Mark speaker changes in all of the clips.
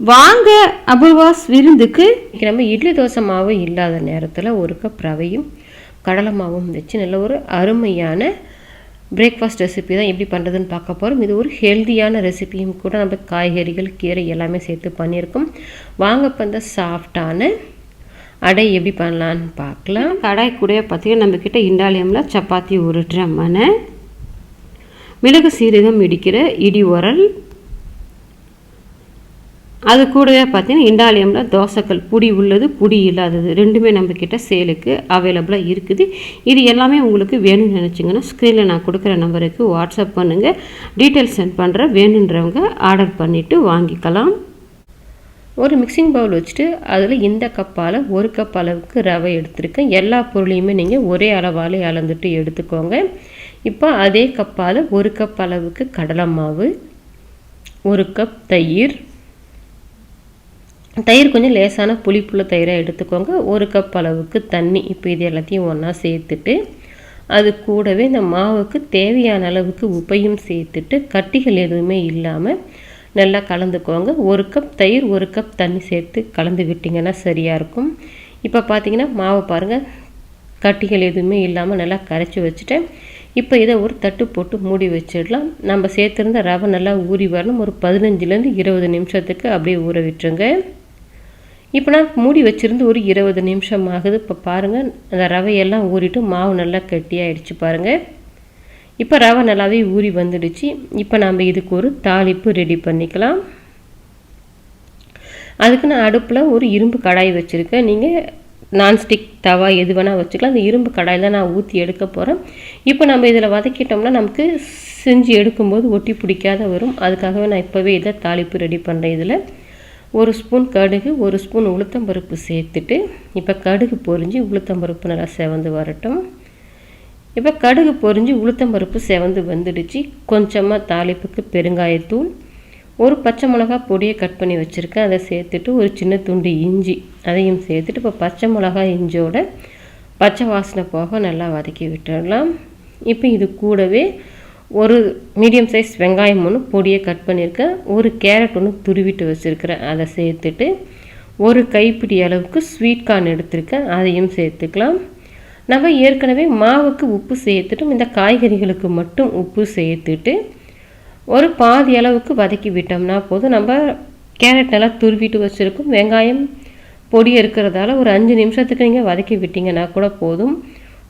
Speaker 1: வாங்க அபூர்வாஸ் விருந்துக்கு.
Speaker 2: நம்ம இட்லி தோசை மாவு இல்லாத நேரத்தில் ஒரு கப் ரவையும் கடலை மாவும் வச்சு நல்ல ஒரு அருமையான பிரேக்ஃபாஸ்ட் ரெசிபி தான் எப்படி பண்ணுறதுன்னு பார்க்க போகிறோம் இது ஒரு ஹெல்தியான ரெசிபியும் கூட நம்ம காய்கறிகள் கீரை எல்லாமே சேர்த்து பண்ணியிருக்கோம். வாங்க இப்போ இந்த சாஃப்டான அடை எப்படி பண்ணலான்னு பார்க்கலாம்.
Speaker 1: கடாய் கூட பார்த்தீங்கன்னா நம்மக்கிட்ட இண்டாலியமில் சப்பாத்தி உருட்டுற மனை மிளகு சீரகம் இடிக்கிற இடி உரல் அது கூடவே பார்த்தீங்கன்னா இண்டாலியமில் தோசைக்கல் புடி உள்ளது புடி இல்லாதது. ரெண்டுமே நம்மக்கிட்ட சேலுக்கு அவைலபிளாக இருக்குது. இது எல்லாமே உங்களுக்கு வேணும்னு நினச்சிங்கன்னா ஸ்க்ரீனில் நான் கொடுக்குற நம்பருக்கு வாட்ஸ்அப் பண்ணுங்கள் டீட்டெயில்ஸ் சென்ட் பண்ணுற வேணுன்றவங்க ஆர்டர் பண்ணிவிட்டு வாங்கிக்கலாம்.
Speaker 2: ஒரு மிக்சிங் பவுல் வச்சுட்டு அதில் இந்த கப்பால் ஒரு கப் அளவுக்கு ரவை எடுத்துருக்கேன். எல்லா பொருளையுமே நீங்கள் ஒரே அளவால் அளந்துட்டு எடுத்துக்கோங்க. இப்போ அதே கப்பால் ஒரு கப் அளவுக்கு கடலை மாவு ஒரு கப் தயிர் தயிர் கொஞ்சம் லேசான புளிப்புள்ள தயிராக எடுத்துக்கோங்க. ஒரு கப் அளவுக்கு தண்ணி. இப்போ இது எல்லாத்தையும் ஒன்றா சேர்த்துட்டு அது கூடவே இந்த மாவுக்கு தேவையான அளவுக்கு உப்பையும் சேர்த்துட்டு கட்டிகள் எதுவுமே இல்லாமல் நல்லா கலந்துக்கோங்க. ஒரு கப் தயிர் ஒரு கப் தண்ணி சேர்த்து கலந்து விட்டிங்கன்னா சரியாக இருக்கும். இப்போ பார்த்தீங்கன்னா மாவு பாருங்கள் கட்டிகள் எதுவுமே இல்லாமல் நல்லா கரைச்சி வச்சுட்டேன். இப்போ இதை ஒரு தட்டு போட்டு மூடி வச்சிடலாம். நம்ம சேர்த்துருந்த ரவை நல்லா ஊறி வரணும். ஒரு பதினஞ்சுலேருந்து இருபது நிமிஷத்துக்கு அப்படியே ஊற விட்டுருங்க. இப்போ நான் மூடி வச்சுருந்து ஒரு இருபது நிமிஷம் ஆகுது. இப்போ பாருங்கள் அந்த ரவையெல்லாம் ஊறிட்டு மாவு நல்லா கட்டியாயிடுச்சு பாருங்கள் இப்போ ரவை நல்லாவே ஊறி வந்துடுச்சு. இப்போ நாம் இதுக்கு ஒரு தாளிப்பு ரெடி பண்ணிக்கலாம். அதுக்கு நான் அடுப்பில் ஒரு இரும்பு கடாய் வச்சுருக்கேன். நீங்கள் நான்ஸ்டிக் தவா எது வேணால் வச்சுக்கலாம். அந்த இரும்பு கடாயில் தான் நான் ஊற்றி எடுக்க போகிறேன் இப்போ நம்ம இதில் வதக்கிட்டோம்னா நமக்கு செஞ்சு எடுக்கும்போது ஒட்டி பிடிக்காத வரும். அதுக்காகவே நான் இப்போவே இதை தாளிப்பு ரெடி பண்ணுறேன் இதில். ஒரு ஸ்பூன் கடுகு ஒரு ஸ்பூன் உளுத்தம்பருப்பு சேர்த்துட்டு இப்போ கடுகு பொரிஞ்சு உளுத்தம்பருப்பு நல்லா செவந்து வரட்டும். இப்போ கடுகு பொரிஞ்சு உளுத்தம்பருப்பு செவந்து வந்துடுச்சு. கொஞ்சமாக தாளிப்புக்கு பெருங்காயத்தூள் ஒரு பச்சை மிளகா பொடியை கட் பண்ணி வச்சுருக்கேன். அதை சேர்த்துட்டு ஒரு சின்ன துண்டு இஞ்சி அதையும் சேர்த்துட்டு இப்போ பச்சை மிளகா இஞ்சியோட பச்சை வாசனை போக நல்லா வதக்கி விட்டுடலாம். இப்போ இது கூடவே ஒரு மீடியம் சைஸ் வெங்காயம் ஒன்று பொடியை கட் பண்ணியிருக்கேன் ஒரு கேரட் ஒன்று துருவிட்டு வச்சுருக்கிறேன் அதை சேர்த்துட்டு ஒரு கைப்பிடி அளவுக்கு ஸ்வீட் கார்ன் எடுத்திருக்கேன் அதையும் சேர்த்துக்கலாம். நம்ம ஏற்கனவே மாவுக்கு உப்பு சேர்த்துட்டும் இந்த காய்கறிகளுக்கு மட்டும் உப்பு சேர்த்துட்டு ஒரு பாதி அளவுக்கு வதக்கி விட்டோம்னா போதும். நம்ம கேரட் நல்லா துருவிட்டு வச்சுருக்கோம். வெங்காயம் பொடி இருக்கிறதால ஒரு அஞ்சு நிமிஷத்துக்கு நீங்கள் வதக்கி விட்டிங்கன்னா கூட போதும்.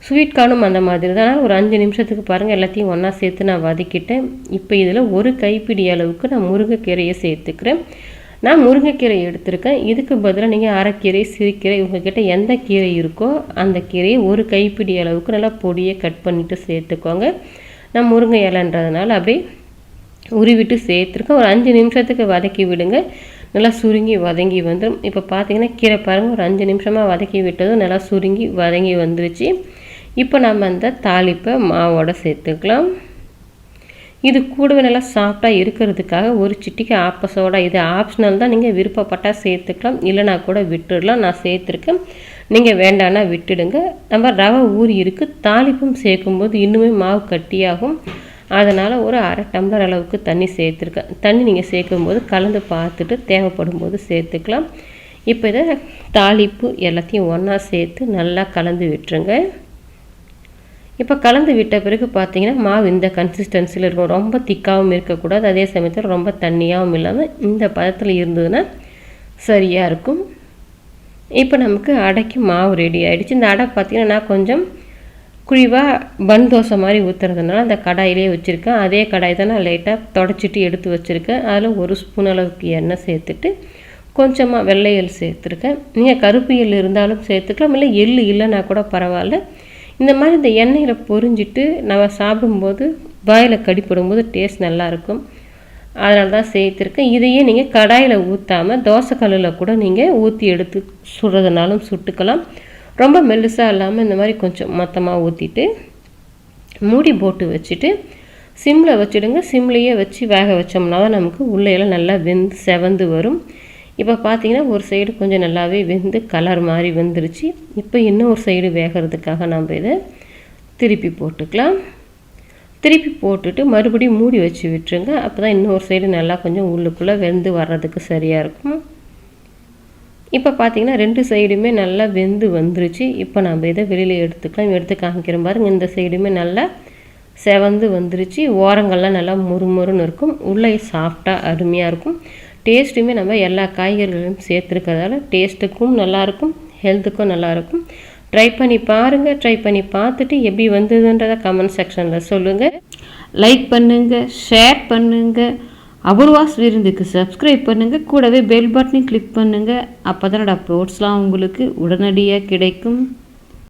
Speaker 2: ஸ்வீட் கார்னும் அந்த மாதிரி தான். ஒரு அஞ்சு நிமிஷத்துக்கு பாருங்கள் எல்லாத்தையும் ஒன்றா சேர்த்து நான் வதக்கிட்டேன். இப்போ இதில் ஒரு கைப்பிடி அளவுக்கு நான் முருங்கைக்கீரையை சேர்த்துக்கிறேன். நான் முருங்கைக்கீரை எடுத்திருக்கேன். இதுக்கு பதிலாக நீங்கள் அரைக்கீரை சிறுக்கீரை உங்ககிட்ட எந்த கீரை இருக்கோ அந்த கீரையை ஒரு கைப்பிடி அளவுக்கு நல்லா பொடியை கட் பண்ணிவிட்டு சேர்த்துக்கோங்க. நான் முருங்கை இலைன்றதுனால அப்படியே உருவிட்டு சேர்த்துருக்கேன். ஒரு அஞ்சு நிமிஷத்துக்கு வதக்கி விடுங்க. நல்லா சுருங்கி வதங்கி வந்துடும் இப்போ பார்த்தீங்கன்னா கீரை பாருங்கள் ஒரு அஞ்சு நிமிஷமாக வதக்கி விட்டதும் நல்லா சுருங்கி வதங்கி வந்துருச்சு. இப்போ நம்ம இந்த தாளிப்பை மாவோட சேர்த்துக்கலாம். இது கூடவே நல்லா சாஃப்டாக இருக்கிறதுக்காக ஒரு சிட்டிக்கு ஆப்பசோடா இது ஆப்ஷனல் தான். நீங்கள் விருப்பப்பட்டால் சேர்த்துக்கலாம். இல்லைனா கூட விட்டுடலாம். நான் சேர்த்துருக்கேன். நீங்கள் வேண்டான்னா விட்டுடுங்க. நம்ம ரவை ஊறி இருக்குது தாளிப்பும் சேர்க்கும்போது இன்னுமே மாவு கட்டியாகும். அதனால் ஒரு அரை டம்ளர் அளவுக்கு தண்ணி சேர்த்துருக்கேன். தண்ணி நீங்கள் சேர்க்கும்போது கலந்து பார்த்துட்டு தேவைப்படும் போது சேர்த்துக்கலாம். இப்போ இதை தாளிப்பு எல்லாத்தையும் ஒன்றா சேர்த்து நல்லா கலந்து விட்டுருங்க. இப்போ கலந்து விட்ட பிறகு பார்த்தீங்கன்னா மாவு இந்த கன்சிஸ்டன்சியில் இருக்கும். ரொம்ப திக்காகவும் இருக்கக்கூடாது. அதே சமயத்தில் ரொம்ப தண்ணியாகவும் இல்லாமல் இந்த பதத்தில் இருந்ததுன்னா சரியாக இருக்கும். இப்போ நமக்கு அடைக்கு மாவு ரெடி ஆகிடுச்சு இந்த அடை பார்த்திங்கன்னா நான் கொஞ்சம் குழிவாக பன் தோசை மாதிரி ஊற்றுறதுனால அந்த கடாயிலே வச்சுருக்கேன். அதே கடாய் தான் நான் லைட்டாக தொடச்சிட்டு எடுத்து வச்சுருக்கேன். அதில் ஒரு ஸ்பூன் அளவுக்கு எண்ணெய் சேர்த்துட்டு கொஞ்சமாக வெள்ளை எள் சேர்த்துருக்கேன். நீங்கள் கருப்பு எள் இருந்தாலும் சேர்த்துக்கலாம். இல்லை எள் இல்லைன்னா கூட பரவாயில்ல. இந்த மாதிரி இந்த எண்ணெயில் பொரிஞ்சிட்டு நம்ம சாப்பிடும்போது வாயில் கடிப்படும்போது டேஸ்ட் நல்லாயிருக்கும். அதனால தான் சேர்த்துருக்கேன். இதையே நீங்கள் கடாயில் ஊற்றாமல் தோசைக்கல்லில் கூட நீங்கள் ஊற்றி எடுத்து சுடுறதுனாலும் சுட்டுக்கலாம். ரொம்ப மெல்லுசாக இல்லாமல் இந்த மாதிரி கொஞ்சம் மொத்தமாக ஊற்றிட்டு மூடி போட்டு வச்சுட்டு சிம்மில் வச்சுடுங்க. சிம்லேயே வச்சு வேக வச்சோம்னா தான் நமக்கு உள்ளையெல்லாம் நல்லா வெந்து செவந்து வரும். இப்போ பார்த்தீங்கன்னா ஒரு சைடு கொஞ்சம் நல்லாவே வெந்து கலர் மாதிரி வெந்துருச்சு. இப்போ இன்னும் ஒரு சைடு வேகிறதுக்காக நம்ம இதை திருப்பி போட்டுக்கலாம். திருப்பி போட்டுட்டு மறுபடியும் மூடி வச்சு விட்டுருங்க. அப்போ தான் இன்னொரு சைடு நல்லா கொஞ்சம் உள்ளுக்குள்ளே வெந்து வர்றதுக்கு சரியாக இருக்கும். இப்போ பார்த்தீங்கன்னா ரெண்டு சைடுமே நல்லா வெந்து வந்துருச்சு. இப்போ நம்ம இதை வெளியில் எடுத்துக்கலாம். எடுத்து காமிக்கிறோம் பாருங்க. இந்த சைடுமே நல்லா செவந்து வந்துருச்சு. ஓரங்கள்லாம் நல்லா முறுமுறுன்னு இருக்கும். உள்ளே சாஃப்டாக அருமையாக இருக்கும். டேஸ்ட்டுமே நம்ம எல்லா காய்கறிகளையும் சேர்த்துருக்கிறதால டேஸ்ட்டுக்கும் நல்லாயிருக்கும் ஹெல்த்துக்கும் நல்லாயிருக்கும். ட்ரை பண்ணி பாருங்கள் ட்ரை பண்ணி பார்த்துட்டு எப்படி வந்ததுன்றதை கமெண்ட் செக்ஷனில் சொல்லுங்கள்
Speaker 1: லைக் பண்ணுங்கள் ஷேர் பண்ணுங்கள் அபூர்வாஸ் விருந்துக்கு சப்ஸ்கிரைப் பண்ணுங்கள் கூடவே பெல் பட்டனையும் கிளிக் பண்ணுங்கள் அப்போ தான் அப்லோட்ஸ்லாம் உங்களுக்கு உடனடியாக கிடைக்கும்.